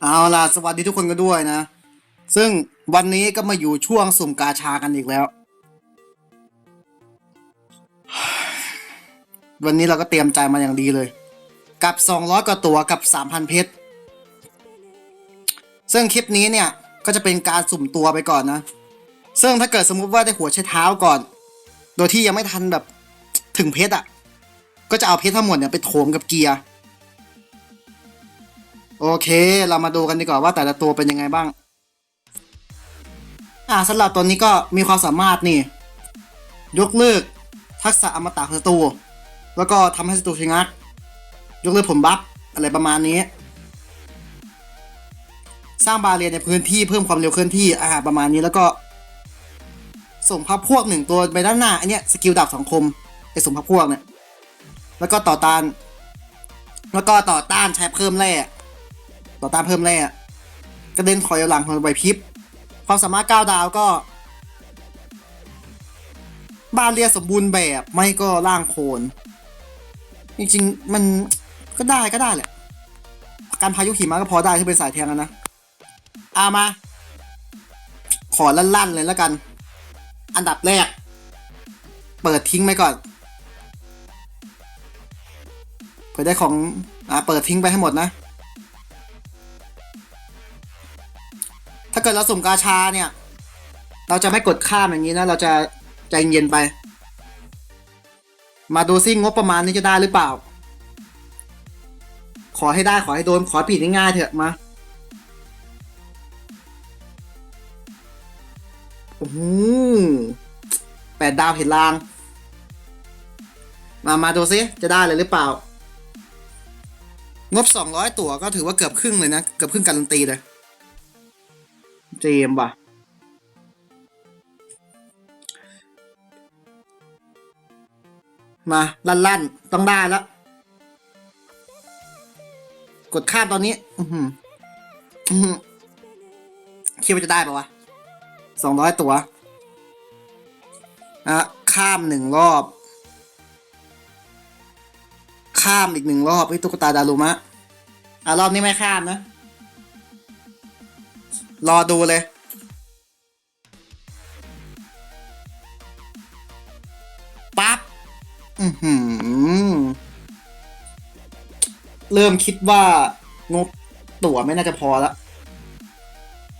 เอาล่ะสวัสดีทุกคนกันด้วยนะ ซึ่งวันนี้ก็มาอยู่ช่วงสุ่มกาชากันอีกแล้ว วันนี้เราก็เตรียมใจมาอย่างดีเลย กับ 200 กว่าตัวกับ 3,000 เพชร ซึ่งคลิปนี้เนี่ยก็จะเป็นการสุ่มตัวไปก่อนนะ ซึ่งถ้าเกิดสมมุติว่าได้หัวใช้เท้าก่อน โดยที่ยังไม่ทันแบบถึงเพชรอะ ก็จะเอาเพชรทั้งหมดเนี่ยไปโถมกับเกียร์ โอเค เรามาดูกันดีกว่าว่าแต่ละตัวเป็นยังไงบ้าง อ่าสำหรับตัวนี้ก็มีความสามารถนี่ ยกเลิกทักษะอมตะขอศัตรูแล้วก็ทำให้ศัตรูชะงัก ยกเลิกผลบัฟอะไรประมาณนี้ สร้างบาเรียนในพื้นที่เพิ่มความเร็วเคลื่อนที่อ่าประมาณนี้แล้วก็ ส่งพับพวกหนึ่งตัวไปด้านหน้าอันเนี้ยสกิลดาบสังคมไอ้ส่งพับพวกเนี่ยแล้วก็ต่อต้าน แล้วก็ต่อต้านใช้เพิ่มแร่ ต่อต้านเพิ่มแร่กระเด็นถอยหลังของไหวพริบ ความสามารถก้าวดาวก็บานเรียสมบูรณ์แบบไม่ก็ร่างโคน จริงๆ มันก็ได้ก็ได้แหละ การพายุหิมะก็พอได้ที่เป็นสายแทงนะเอามา ขอลั่นๆเลยแล้วกัน อันดับแรก เปิดทิ้งไปก่อนเปิดได้ของ อ่า เปิดทิ้งไปให้หมดนะ ถ้าเกิดเราสุ่มกาชาเนี่ย เราจะไม่กดข้ามอย่างนี้นะ เราจะใจเย็นไป มาดูซิงบประมาณนี้จะได้หรือเปล่า ขอให้ได้ขอให้โดนขอผิดง่ายๆเถอะมาโอ้โหแปดดาวเห็นลาง มามาดูซิจะได้เลยหรือเปล่า งบสองร้อยตั๋วก็ถือว่าเกือบครึ่งเลยนะ เกือบครึ่งการันตีเลย เจมส์ว่ะ มาลั่นลั่นต้องได้แล้ว กดข้ามตอนนี้ อือหือคิดว่าจะได้ปะวะสองร้อยตัวอะข้ามหนึ่งรอบ ข้ามอีกหนึ่งรอบไอ้ตุ๊กตาดารุมะ อะ รอบนี้ไม่ข้ามนะ รอดูเลย ปั๊บ อือหือเริ่มคิดว่างบตั๋วไม่น่าจะพอแล้ว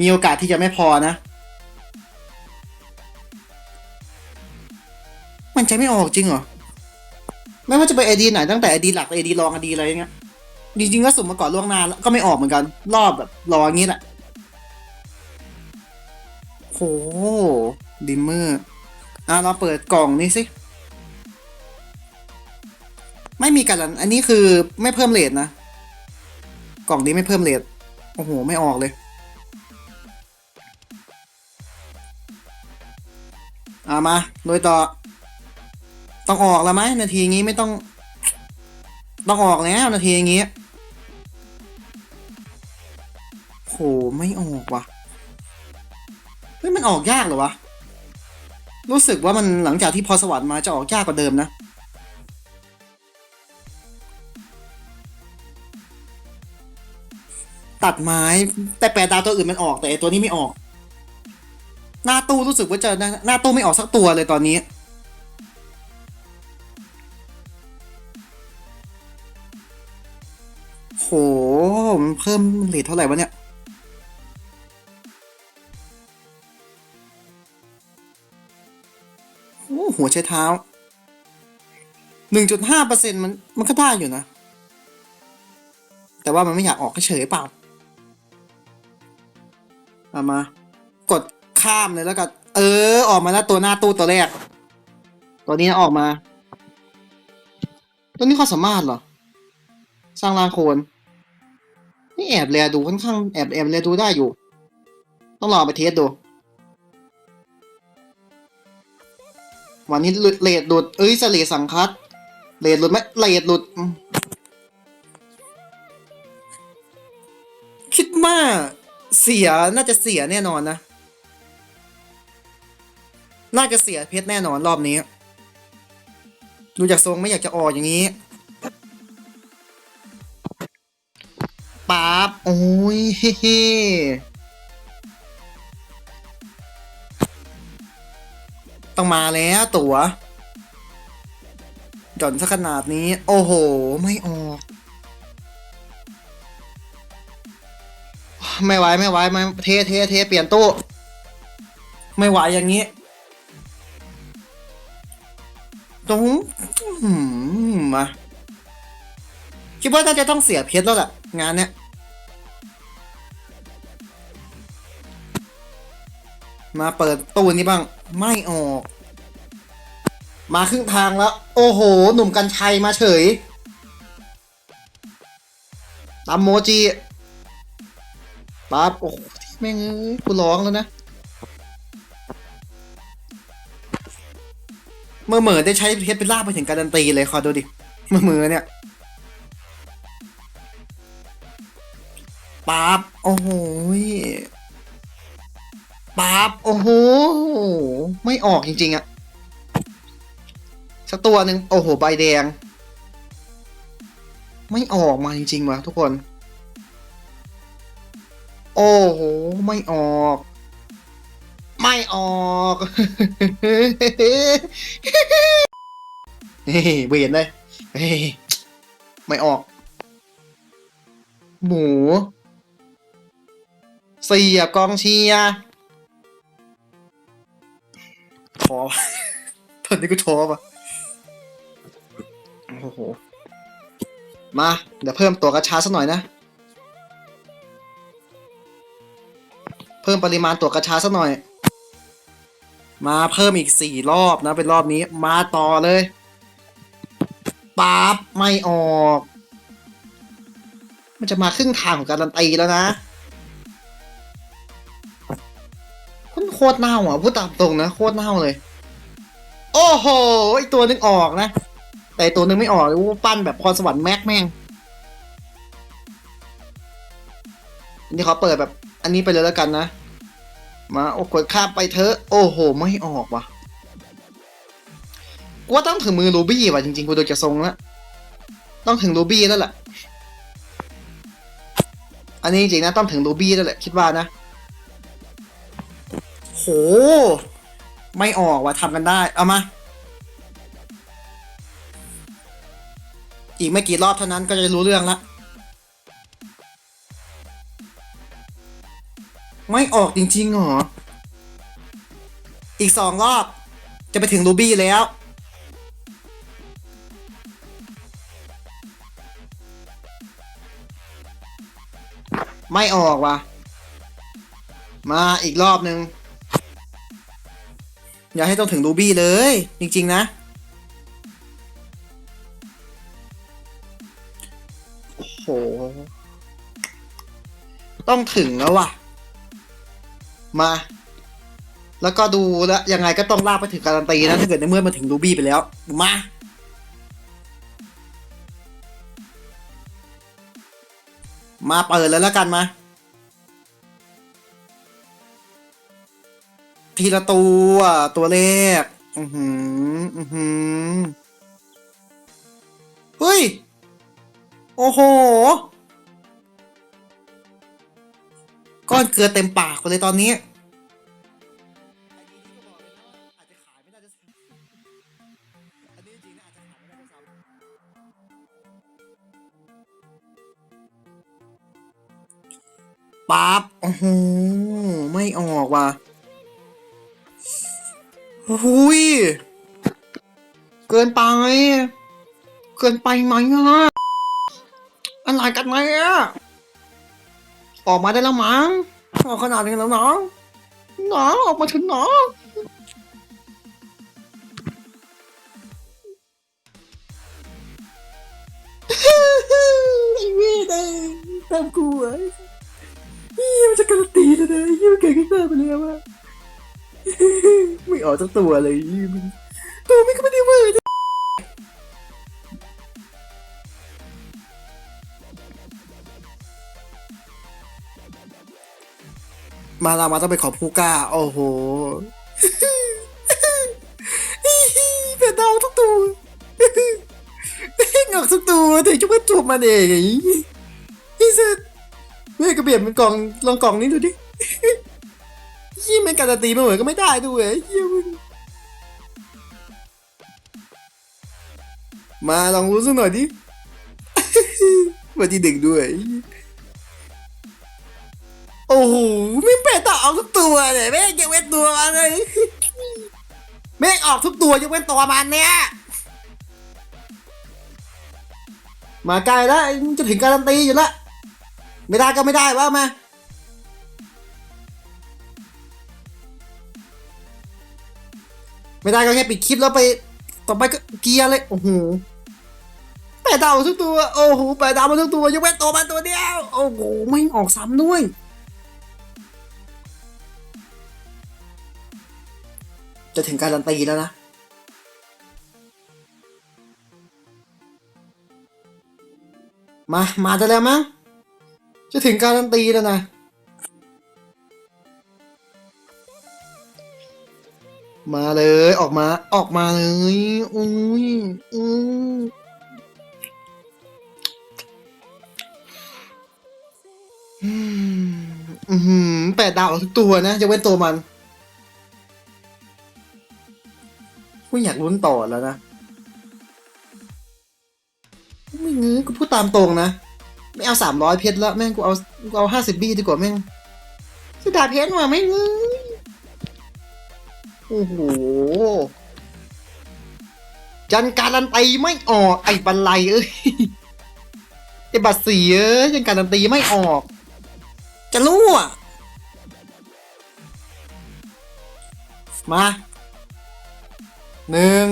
มีโอกาสที่จะไม่พอนะ มันจะไม่ออกจริงเหรอ ไม่ว่าจะเป็นไอดีไหนตั้งแต่ไอดีหลักไอดีรองไอดีอะไรอย่างเงี้ย จริงๆก็สุ่มมาก่อนล่วงหน้าแล้วก็ไม่ออกเหมือนกัน รอบแบบรออย่างงี้แหละ ดิมเมอร์อะเราเปิดกล่องนี้สิ ไม่มีการัน อันนี้คือไม่เพิ่มเลทนะ กล่องนี้ไม่เพิ่มเลทโอ้โห ไม่ออกเลย อะมาโดยต่อ ต้องออกแล้วไหมนาทีงี้ไม่ต้อง ต้องออกแล้วนาทีอย่างงี้โห ไม่ออกว่ะ เฮ้ยมันออกยากเหรอวะ รู้สึกว่ามันหลังจากที่พอสวรรค์มาจะออกยากกว่าเดิมนะ ตัดไม้แต่แปดดาวตัวอื่นมันออกแต่ตัวนี้ไม่ออก หน้าตู้รู้สึกว่าจะหน้าหน้าตู้ไม่ออกสักตัวเลยตอนนี้โหมันเพิ่มเลทเท่าไหร่วะเนี่ย หัวใช้เท้าหนึ่งจุดห้าเปอร์เซ็นมันมันก็ได้อยู่นะ แต่ว่ามันไม่อยากออกเฉยเปล่าเอามากดข้ามเลยแล้วก็เออ ออกมาแล้วตัวหน้าตู้ตัวแรก ตัวนี้นะออกมา ตัวนี้ความสามารถเหรอ สร้างรางโคนนี่แอบแลดูค่อนข้างแอบแอบแลดูได้อยู่ ต้องลองไปเทสดู วันนี้เลดหลุด เอ้ยสเลสังคัดเลดหลุดไหมเลดหลุด คิดว่าเสียน่าจะเสียแน่นอนนะ น่าจะเสียเพชรแน่นอนรอบนี้ ดูจากทรงไม่อยากจะออกอย่างนี้ป๊าบโอ้อ้ยเฮ้ ต้องมาแล้วตัว๋วหย่อนซะขนาดนี้ โอ้โห ไม่ออก ไม่ไหวไม่ไหวไม่เทเทเทเปลี่ยนตู้ ไม่ไหวอย่างนี้ตรงอืมมาคิดว่าน่าจะต้องเสียเพชรแล้วแหละงานเนี้ย มาเปิดตู้นี้บ้าง ไม่ออก มาครึ่งทางแล้ว โอ้โห หนุ่มกัญชัยมาเฉยตามโมจิปั๊บโอ้โหที่แม่งเอ้ยกูร้องแล้วนะเมื่อเหมือได้ใช้เพชรเป็นลากไปถึงการันตีเลยคอดูดิเมื่อเหมือเนี่ยปั๊บโอ้โห ปั๊บโอ้โห ไม่ออกจริง ๆอะสักตัวหนึ่งโอ้โห ใบแดง ไม่ออกมาจริงๆวะทุกคน โอ้โห ไม่ออก ไม่ออกเฮ้ยเวียนเลยเฮ้ยไม่ออก หมูเสียบกองเชียร์ ท้อตอนนี้กูท้อปะโอ้โห มา เดี๋ยวเพิ่มตัวกระชาสักหน่อยนะ เพิ่มปริมาณตัวกระชาสักหน่อย มาเพิ่มอีกสี่รอบนะ เป็นรอบนี้ มาต่อเลยปั๊บไม่ออก มันจะมาครึ่งทางของการันตีแล้วนะ คุณโคตรเน่าอะพูดตามตรงนะโคตรเน่าเลย โอ้โหไอตัวนึงออกนะ แต่ตัวนึงไม่ออกเลยว่าปั้นแบบพรสวรรค์แม็กแม่งอันนี้ขอเปิดแบบ อันนี้ไปเลยแล้วกันนะ มาโอ้กดข้ามไปเถอะโอ้โห ไม่ออกว่ะกูว่าต้องถึงมือรูบี้ว่ะจริงๆกูดูจะทรงแล้วต้องถึงรูบี้แล้วแหละอันนี้จริงๆนะต้องถึงรูบี้แล้วแหละคิดว่านะ โห ไม่ออกว่ะทำกันได้ เอามา อีกไม่กี่รอบเท่านั้นก็จะรู้เรื่องละ ไม่ออกจริงๆเหรอ อีกสองรอบจะไปถึงรูบี้แล้ว ไม่ออกว่ะ มาอีกรอบหนึ่ง อย่าให้ต้องถึงรูบี้เลย จริง ๆ นะ โห ต้องถึงแล้วว่ะ มา แล้วก็ดูแล้วยังไงก็ต้องลากไปถึงการันตีนะ ถ้าเกิดในเมื่อมาถึงรูบี้ไปแล้ว มามาเปิดเลยแล้วกันมา ทีละตัวตัวเลขอือหืออือหือเฮ้ย โอ้โห ก้อนเกลือเต็มปากเลยตอนนี้ปั๊บโอ้โห ไม่ออกว่ะ หยเกินไป เกินไปไหมอะอะไรกันไหมอะออกมาได้แล้วมั้งออกขนาดนี้แล้วน้องน้องออกมาถึงน้องไอ้เว้ยได้ตามกูอ้เฮียมันจะการันตีแล้วนะเฮียมันเก่งขึ้นมาไปแล้วอะ ไม่ออกสักตัวเลยยมันตัวไม่ก็ไม่ได้เวอร์มาลามาต้องไปขอผู้กล้า โอ้โหเปลี่ยนดาวทุกตัวงอกทุกตัวแต่จะไม่จบมันเองไอ้สัสม่ก็เปลี่ยนเป็นกล่องลองกล่องนี้ดูดิ ยี่แม่งการันตีมาเหมือนก็ไม่ได้ด้วยเยี่ยมึงมาลองรู้สักหน่อยดิวันที่หนึ่งด้วย โอ้โหไม่เป็ดต่อออกทุกตัวเลยแม่งยังเว้นตัวเลยแม่งออกทุกตัวยังเว้นตัวมันเนี่ยมาใกล้แล้วจะถึงการันตีอยู่แล้วไม่ได้ก็ไม่ได้ว่ามา ไม่ได้ก็แค่ปิดคลิปแล้วไป ต่อไปก็เกียร์เลย โอ้โหแปดดาวทุกตัว โอ้โหแปดดาวมาทุกตัวยกเว้นตัวมันตัวเดียว โอ้โห ไม่ออกซ้ำด้วย จะถึงการันตีแล้วนะมา มาจะแล้วมั้ง จะถึงการันตีแล้วนะ มาเลยออกมาออกมาเลยอุ้ยอืออืมแปดดาวทุกตัวนะจะเว้นตัวมันกูอยากลุ้นต่อแล้วนะไม่งื้อกูพูดตามตรงนะ ไม่เอาสามร้อยเพชรแล้วแม่งกูเอากูเอาห้าสิบบี้ดีกว่าแม่งสุดาเพชรว่ะไม่งื้อ โอ้โห จันการันตีไม่ออก ไอ้บันไลเอ้ยไอ้บัตรเสียจันการันตีไม่ออก จะรู้อะ มาหนึ่ง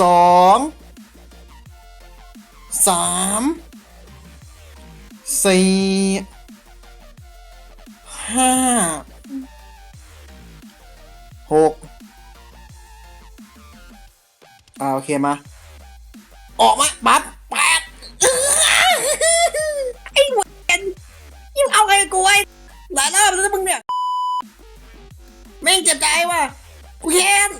สองสามสี่ห้า หกอ่าโอเคมา ออกมาปั๊บแปดไอ้เวนยิ่งเอาไงกูไอ้หลายรอบแล้วมึงเนี่ยแม่งเจ็บใจว่ะกูแค้น